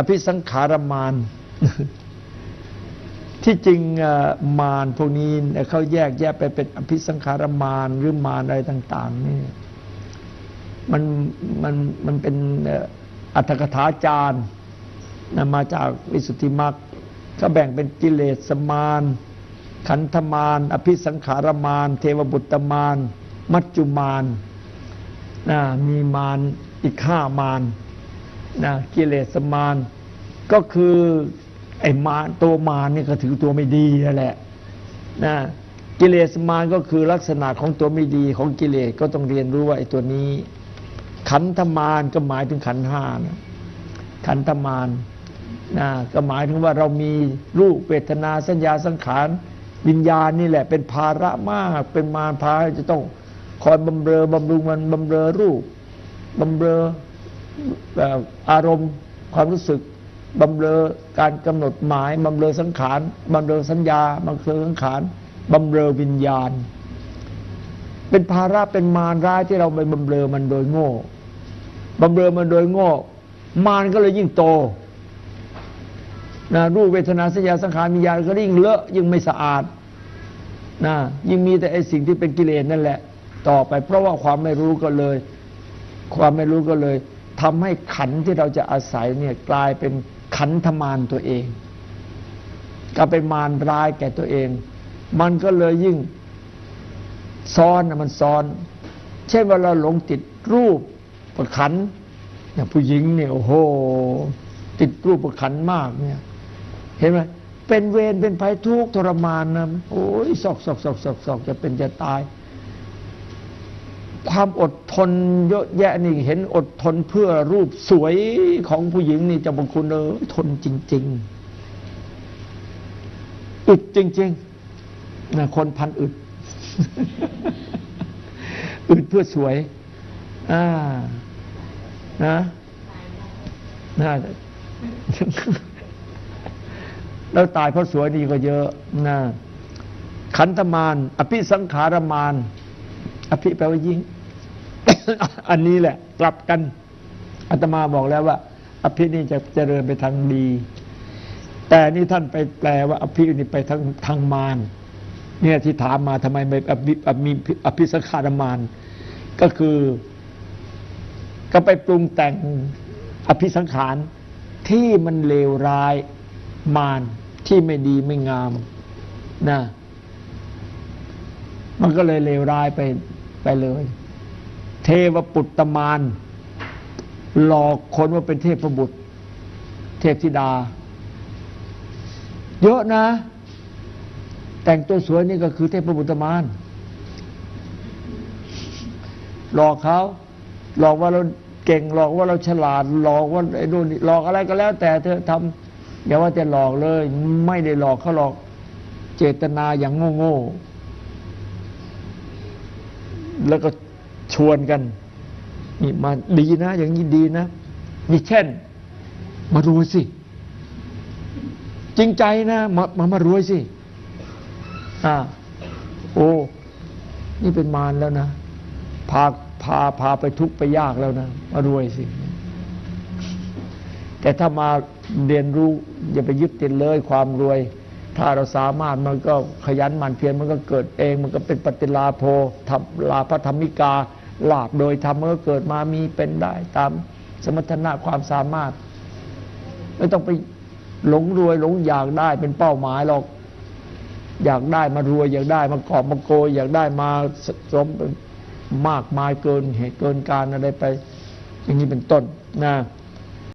อภิสังขารมานที่จริงมารพวกนี้เขาแยกแยะไปเป็นอภิสังขารมารหรือมารอะไรต่าง ๆ นี่มันมันมันเป็นอัตถกถาจารย์นมาจากวิสุทธิมรรคก็แบ่งเป็นกิเลสมารขันธมารอภิสังขารมารเทวบุตรมารมัจจุมารนมีมารอีกห้ามาร นะกิเลสมารก็คือไอ้มารตัวมารนี่ก็ถือตัวไม่ดีนั่นแหละนะกิเลสมารก็คือลักษณะของตัวไม่ดีของกิเลสก็ต้องเรียนรู้ว่าไอ้ตัวนี้ ขันธมารก็หมายถึงขันธ์ห้านะขันธมารนะก็หมายถึงว่าเรามีรูปเวทนาสัญญาสังขารวิญญาณนี่แหละเป็นภาระมาก เป็นมารพาจะต้องคอยบำเรอบำรุงมันบำเรอรูปบำเรอ อารมณ์ความรู้สึกบำเรอการกำหนดหมายบำเรอสังขารบำเรอสัญญาบำเรอสังขารบำเรอวิญญาณ เป็นภาระเป็นมารร้ายที่เราไปบำเรอมันโดยโง่บำเรอมันโดยโง่ มารก็เลยยิ่งโตนะรูปเวทนาสัญญาสังขารวิญญาณก็ยิ่งเลอะยิ่งไม่สะอาดนะยิ่งมีแต่ไอสิ่งที่เป็นกิเลสนั่นแหละ ต่อไปเพราะว่าความไม่รู้ก็เลย ความไม่รู้ก็เลย ทำให้ขันที่เราจะอาศัยเนี่ยกลายเป็นขันธมารตัวเองก็เป็นมารร้ายแก่ตัวเอง มันก็เลยยิ่งซ้อนนะมันซ้อน เช่นว่าเราหลงติดรูปประขันอย่างผู้หญิงเนี่ยโอ้โห ติดรูปประขันมากเนี่ย เห็นไหมเป็นเวรเป็นภัยทุกข์ทรมานนะโอ้ยสอกสอกสอกสอกสอกจะเป็นจะตาย ความอดทนเยอะแยะนี่เห็นอดทนเพื่อรูปสวยของผู้หญิงนี่จะบางคุณเออทนจริง ๆ อึดจริงๆนะคนพันอึด อึดเพื่อสวย อ่า นะนะแล้วตายเพราะสวยนี่ก็เยอะนะขันธมารอภิสังขารมาร อภิแปลว่ายิ่งอันนี้แหละ กลับกันอาตมาบอกแล้วว่า อภินี่จะเจริญไปทางดี แต่นี่ท่านไปแปลว่า อภินี่ไปทางทางมารเนี่ยที่ถามมาทำไมไม่อภิอภิอภิสังขารมารก็คือ ก็ไปปรุงแต่งอภิสังขารที่มันเลวร้ายมารที่ไม่ดีไม่งามนะมันก็เลยเลวร้ายไป ไปเลย เทวปุตตมารหลอกคนว่าเป็นเทพบุตร เทพธิดา เยอะนะ แต่งตัวสวยนี่ก็คือเทพบุตรมารหลอกเขาหลอกว่าเราเก่งหลอกว่าเราฉลาด หลอกว่าไอ้นู่นหลอกอะไรก็แล้ว แต่เธอทำอย่าว่าจะหลอกเลย ไม่ได้หลอกเขาหลอกเจตนาอย่างโง่ๆ แล้วก็ชวนกันนี่มาดีนะ อย่างนี้ดีนะ นี่เช่น มารวยสิ จริงใจนะ มามามารวยสิ อ่า โอ้ นี่เป็นมารแล้วนะ พาพาพาไปทุกข์ไปยากแล้วนะ มารวยสิแต่ถ้ามาเรียนรู้ อย่าไปยึดติดเลยความรวย ถ้าเราสามารถมันก็ขยันหมั่นเพียรมันก็เกิดเอง มันก็เป็นปฏิลาโภทำลาพระธรรมิกาลาบโดยธรรมมันก็เกิดมามีเป็นได้ตามสมรรถนะความสามารถ ไม่ต้องไปหลงรวยหลงอยากได้เป็นเป้าหมายหรอก อยากได้มารวยอยากได้มากอบมาโกยอยากได้มาสมมากมายเกินเหตุเกินการอะไรไป อย่างนี้เป็นต้นนะ